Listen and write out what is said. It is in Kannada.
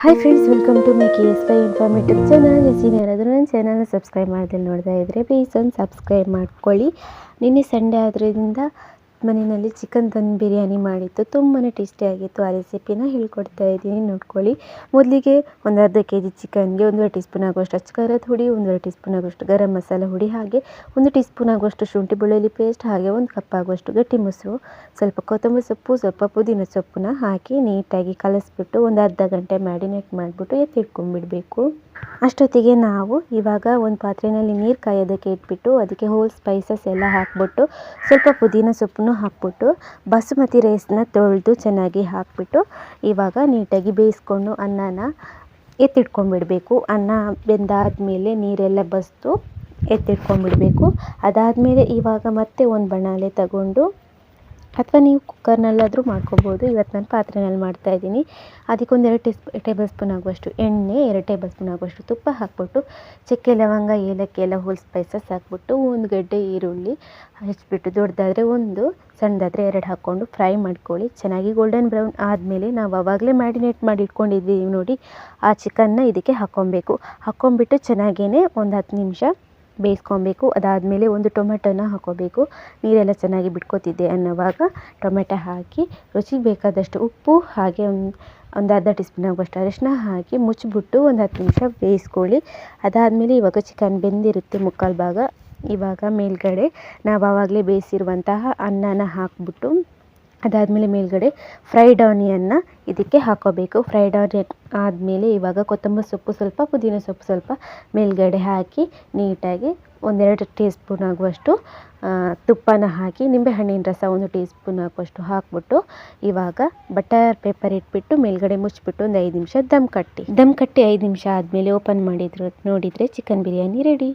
Hi friends welcome to my K S Y informative channel ಎಸಿನ ಯಾರಾದರೂ ನನ್ನ ಚಾನಲ್ನ ಸಬ್ಸ್ಕ್ರೈಬ್ ಮಾಡ್ದೆ ನೋಡ್ತಾ ಇದ್ದರೆ ಪ್ಲೀಸ್ ಒಂದು ಸಬ್ಸ್ಕ್ರೈಬ್ ಮಾಡ್ಕೊಳ್ಳಿ. ನಿನ್ನೆ ಸಂಡೇ ಆದ್ರಿಂದ ಮನೆಯಲ್ಲಿ ಚಿಕನ್ ದಮ್ ಬಿರಿಯಾನಿ ಮಾಡಿತ್ತು ತುಂಬಾ ಟೇಸ್ಟಿಯಾಗಿತ್ತು ಆ ರೆಸಿಪಿನ ಹೇಳ್ಕೊಡ್ತಾ ಇದ್ದೀನಿ, ನೋಡ್ಕೊಳ್ಳಿ. ಮೊದಲಿಗೆ ಒಂದು ಅರ್ಧ ಕೆ ಜಿ ಚಿಕನ್ಗೆ ಒಂದೂವರೆ ಟೀ ಸ್ಪೂನ್ ಆಗುವಷ್ಟು ಅಚ್ಚ ಖಾರದ ಹುಡಿ, ಒಂದೂವರೆ ಟೀ ಸ್ಪೂನ್ ಆಗುವಷ್ಟು ಗರಂ ಮಸಾಲ ಹುಡಿ, ಹಾಗೆ ಒಂದು ಟೀ ಸ್ಪೂನ್ ಆಗುವಷ್ಟು ಶುಂಠಿ ಬೆಳ್ಳುಳ್ಳಿ ಪೇಸ್ಟ್, ಹಾಗೆ ಒಂದು ಕಪ್ ಆಗುವಷ್ಟು ಗಟ್ಟಿ ಮೊಸರು, ಸ್ವಲ್ಪ ಕೊತ್ತಂಬರಿ ಸೊಪ್ಪು, ಸ್ವಲ್ಪ ಪುದೀನ ಸೊಪ್ಪನ್ನ ಹಾಕಿ ನೀಟಾಗಿ ಕಲಸಿಬಿಟ್ಟು ಒಂದು ಅರ್ಧ ಗಂಟೆ ಮ್ಯಾರಿನೇಟ್ ಮಾಡಿಬಿಟ್ಟು ಎತ್ತಿಟ್ಕೊಂಡ್ಬಿಡಬೇಕು ಅಷ್ಟೊತ್ತಿಗೆ ನಾವು ಇವಾಗ ಒಂದು ಪಾತ್ರೆಯಲ್ಲಿ ನೀರು ಕಾಯೋದಕ್ಕೆ ಇಟ್ಬಿಟ್ಟು, ಅದಕ್ಕೆ ಹೋಲ್ ಸ್ಪೈಸಸ್ ಎಲ್ಲ ಹಾಕ್ಬಿಟ್ಟು, ಸ್ವಲ್ಪ ಪುದೀನ ಸೊಪ್ಪನ್ನು ಹಾಕ್ಬಿಟ್ಟು, ಬಾಸುಮತಿ ರೈಸ್ನ ತೊಳೆದು ಚೆನ್ನಾಗಿ ಹಾಕ್ಬಿಟ್ಟು, ಇವಾಗ ನೀಟಾಗಿ ಬೇಯಿಸ್ಕೊಂಡು ಅನ್ನನ ಎತ್ತಿಟ್ಕೊಂಡ್ಬಿಡಬೇಕು. ಅನ್ನ ಬೆಂದಾದಮೇಲೆ ನೀರೆಲ್ಲ ಬಸಿದು ಎತ್ತಿಟ್ಕೊಂಡ್ಬಿಡಬೇಕು. ಅದಾದಮೇಲೆ ಇವಾಗ ಮತ್ತೆ ಒಂದು ಬಾಣಲೆ ತಗೊಂಡು ಅಥವಾ ನೀವು ಕುಕ್ಕರ್ನಲ್ಲಾದರೂ ಮಾಡ್ಕೊಬೋದು. ಇವತ್ತು ನಾನು ಪಾತ್ರೆನಲ್ಲಿ ಮಾಡ್ತಾಯಿದ್ದೀನಿ ಅದಕ್ಕೆ ಅದಕ್ಕೊಂದು ಎರಡು ಟೀಸ್, ಟೇಬಲ್ ಸ್ಪೂನ್ ಆಗುವಷ್ಟು ಎಣ್ಣೆ, ಎರಡು ಟೇಬಲ್ ಸ್ಪೂನ್ ಆಗುವಷ್ಟು ತುಪ್ಪ ಹಾಕ್ಬಿಟ್ಟು, ಚಕ್ಕೆ ಲವಂಗ, ಏಲಕ್ಕಿ ಎಲ್ಲ ಹೋಲ್ ಸ್ಪೈಸಸ್ ಹಾಕ್ಬಿಟ್ಟು, ಒಂದು ಗಡ್ಡೆ ಈರುಳ್ಳಿ ಹೆಚ್ಚಿಬಿಟ್ಟು ದೊಡ್ಡದಾದರೆ ಒಂದು, ಸಣ್ಣದಾದರೆ ಎರಡು ಹಾಕ್ಕೊಂಡು ಫ್ರೈ ಮಾಡ್ಕೊಳ್ಳಿ. ಚೆನ್ನಾಗಿ ಗೋಲ್ಡನ್ ಬ್ರೌನ್ ಆದಮೇಲೆ ನಾವು ಆವಾಗಲೇ ಮ್ಯಾರಿನೇಟ್ ಮಾಡಿ ಇಟ್ಕೊಂಡಿದ್ವಿ ನೋಡಿ, ಆ ಚಿಕನ್ನ ಇದಕ್ಕೆ ಹಾಕ್ಕೊಬೇಕು. ಹಾಕ್ಕೊಂಬಿಟ್ಟು ಚೆನ್ನಾಗೇ ಒಂದು ಹತ್ತು ನಿಮಿಷ ಬೇಯಿಸ್ಕೊಬೇಕು. ಅದಾದಮೇಲೆ ಒಂದು ಟೊಮೆಟೊನ ಹಾಕ್ಕೋಬೇಕು ನೀರೆಲ್ಲ ಚೆನ್ನಾಗಿ ಬಿಟ್ಕೋತಿದ್ದೆ ಅನ್ನೋವಾಗ ಟೊಮೆಟೊ ಹಾಕಿ, ರುಚಿಗೆ ಬೇಕಾದಷ್ಟು ಉಪ್ಪು ಹಾಗೆ ಒಂದು ಒಂದು ಅರ್ಧ ಟೀ ಸ್ಪೂನ್ ಆಗುವಷ್ಟು ಅರಿಶಿನ ಹಾಕಿ ಮುಚ್ಚಿಬಿಟ್ಟು ಒಂದು ಹತ್ತು ನಿಮಿಷ ಬೇಯಿಸ್ಕೊಳ್ಳಿ. ಅದಾದಮೇಲೆ ಇವಾಗ ಚಿಕನ್ ಬೆಂದಿರುತ್ತೆ ಮುಕ್ಕಾಲು ಭಾಗ. ಇವಾಗ ಮೇಲುಗಡೆ ನಾವು ಆವಾಗಲೇ ಬೇಯಿಸಿರುವಂತಹ ಅನ್ನನ ಹಾಕ್ಬಿಟ್ಟು ಅದಾದಮೇಲೆ ಮೇಲ್ಗಡೆ ಫ್ರೈಡ್ ಆನಿಯನ್ನ ಇದಕ್ಕೆ ಹಾಕೋಬೇಕು. ಫ್ರೈಡ್ ಆನಿಯನ್ ಆದಮೇಲೆ ಇವಾಗ ಕೊತ್ತಂಬರಿ ಸೊಪ್ಪು ಸ್ವಲ್ಪ, ಪುದೀನ ಸೊಪ್ಪು ಸ್ವಲ್ಪ ಮೇಲ್ಗಡೆ ಹಾಕಿ ನೀಟಾಗಿ ಒಂದೆರಡು ಟೀ ಸ್ಪೂನ್ ಆಗುವಷ್ಟು ತುಪ್ಪನ ಹಾಕಿ ನಿಂಬೆಹಣ್ಣಿನ ರಸ ಒಂದು ಟೀ ಸ್ಪೂನ್ ಹಾಕುವಷ್ಟು ಹಾಕ್ಬಿಟ್ಟು ಇವಾಗ ಬಟರ್ ಪೇಪರ್ ಇಟ್ಬಿಟ್ಟು ಮೇಲ್ಗಡೆ ಮುಚ್ಚಿಬಿಟ್ಟು ಒಂದು ಐದು ನಿಮಿಷ ದಮ್ ಕಟ್ಟಿ. ದಮ್ ಕಟ್ಟಿ ಐದು ನಿಮಿಷ ಆದಮೇಲೆ ಓಪನ್ ಮಾಡಿದ್ರು, ನೋಡಿದರೆ ಚಿಕನ್ ಬಿರಿಯಾನಿ ರೆಡಿ